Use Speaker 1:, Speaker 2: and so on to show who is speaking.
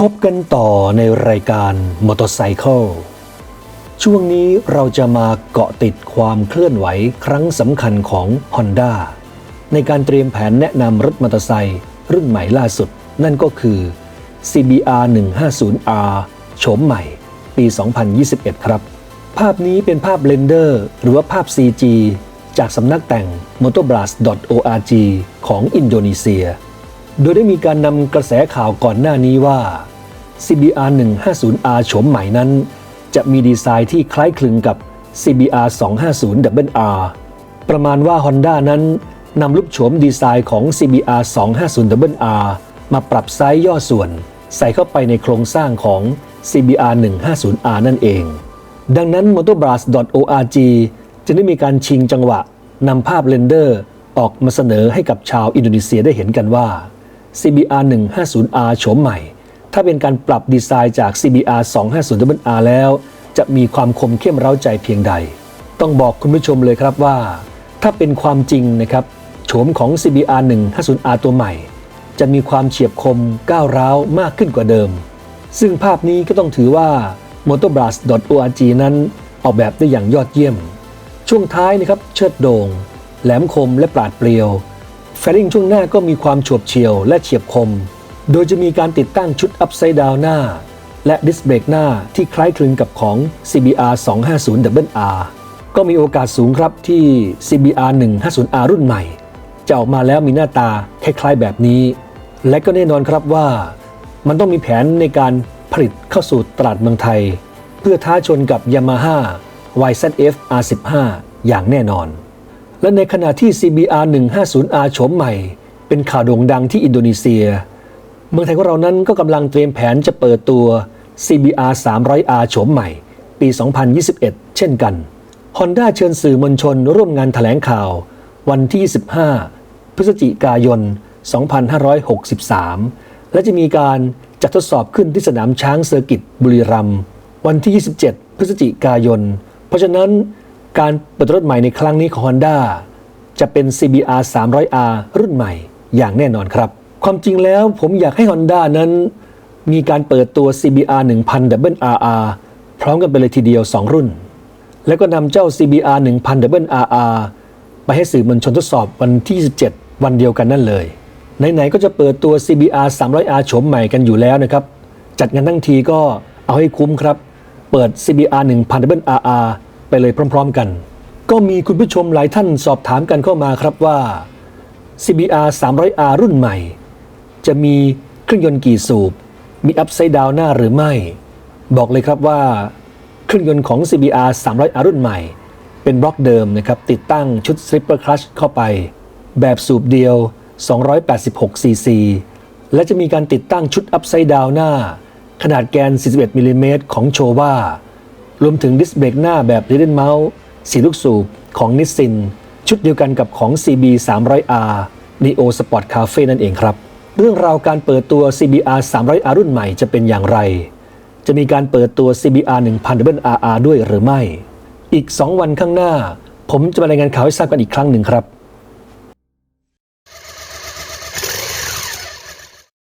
Speaker 1: พบกันต่อในรายการ Motorcycle ช่วงนี้เราจะมาเกาะติดความเคลื่อนไหวครั้งสำคัญของ Honda ในการเตรียมแผนแนะนำรถมอเตอร์ไซค์รุ่นใหม่ล่าสุด นั่นก็คือ CBR 150R โฉมใหม่ ปี 2021 ครับ ภาพนี้เป็นภาพเบลนเดอร์หรือว่าภาพ CG จากสำนักแต่ง motoblast.org ของอินโดนีเซีย โดยได้มีการนำกระแสข่าวก่อนหน้านี้ว่า CBR 150R โฉมใหม่นั้น จะมีดีไซน์ที่คล้ายคลึงกับ CBR 250R ประมาณว่า Honda นั้นนำรูปโฉมดีไซน์ของ CBR 250R มาปรับไซส์ย่อส่วน ใส่เข้าไปในโครงสร้างของ CBR 150R นั่นเอง ดังนั้น motoblast.org จะได้มีการชิงจังหวะนำภาพเรนเดอร์ออกมาเสนอให้กับชาวอินโดนีเซียได้เห็นกันว่า CBR 150R โฉมใหม่ ถ้าเป็นการปรับดีไซน์จาก CBR 250R แล้ว จะมีความคมเข้มเร้าใจเพียงใด ต้องบอกคุณผู้ชมเลยครับว่า ถ้าเป็นความจริงนะครับโฉมของ CBR 150R ตัวใหม่ จะมีความเฉียบคมก้าวร้าวมากขึ้นกว่าเดิม ซึ่งภาพนี้ก็ต้องถือว่า motoblast.org นั้นออกแบบได้อย่างยอดเยี่ยม ช่วงท้ายนะครับเชิดโดง่งแหลมคมและปราดเปรียว แฟริงช่วงหน้าก็มีความฉบเฉียวและเฉียบคม โดยจะมีการติดตั้งชุดอัพไซด์ดาวหน้า และดิสเบรกหน้าที่คล้ายคลึงกับของ CBR 250R ก็มีโอกาสสูงครับที่ CBR 150R รุ่นใหม่ จะออกมาแล้วมีหน้าตาคล้ายๆแบบนี้ และก็แน่นอนครับว่ามันต้องมีแผนในการผลิตเข้าสู่ตลาดเมืองไทย เพื่อท้าชนกับ Yamaha YZF R15 อย่างแน่นอน และในขณะที่ CBR 150R โฉมใหม่ เป็นข่าวโด่งดังที่อินโดนีเซีย เมืองไทยของเรานั้นก็กำลังเตรียมแผนจะเปิดตัว CBR 300R โฉมใหม่ ปี 2021 เช่นกัน Honda เชิญสื่อมวลชนร่วมงานแถลงข่าว วันที่25พฤศจิกายน 2563 และจะมีการจัดทดสอบขึ้นที่สนามช้างเซอร์กิตบุรีรัมย์วันที่ 27 พฤศจิกายน เพราะฉะนั้น การเปิดรถใหม่ในครั้งนี้ของ Honda จะเป็น CBR 300R รุ่นใหม่อย่างแน่นอนครับ ความจริงแล้วผมอยากให้ Honda นั้น มีการเปิดตัว CBR 1000RR พร้อมกันไปเลยทีเดียว 2 รุ่น แล้วก็นำเจ้า CBR 1000RR ไปให้สื่อมวลชนทดสอบวันที่27วันเดียวกันนั่นเลย ไหนๆก็จะเปิดตัว CBR 300R โฉมใหม่กันอยู่แล้วนะครับ จัดงานทั้งทีก็เอาให้คุ้มครับ เปิด CBR 1000RR ไปเลยพร้อม ๆ กัน ก็มีคุณผู้ชมหลายท่านสอบถามกันเข้ามาครับว่า CBR 300R รุ่นใหม่ จะมีเครื่องยนต์กี่สูบ มีอัพไซด์ดาวหน้าหรือไม่ บอกเลยครับว่า เครื่องยนต์ของ CBR 300R รุ่นใหม่ เป็นบล็อกเดิมนะครับ ติดตั้งชุด Slipper Clutch เข้าไป แบบสูบเดียว 286 cc และจะมีการติดตั้งชุดอัพไซด์ดาวหน้า ขนาดแกน 41มิลลิเมตรของโชว่า รวมถึงดิสเบรกหน้าแบบ Little Mouse สีลูกสูบของนิสซิน ชุดเดียวกันกับของ CB 300R Neo Sport Cafe นั่นเองครับ เรื่องราวการเปิดตัว CBR 300R รุ่นใหม่จะเป็นอย่างไร จะมีการเปิดตัว CBR 1000RR ด้วยหรือไม่ อีก 2 วันข้างหน้า ผมจะมารายงานข่าวให้ทราบกันอีกครั้งหนึ่งครับ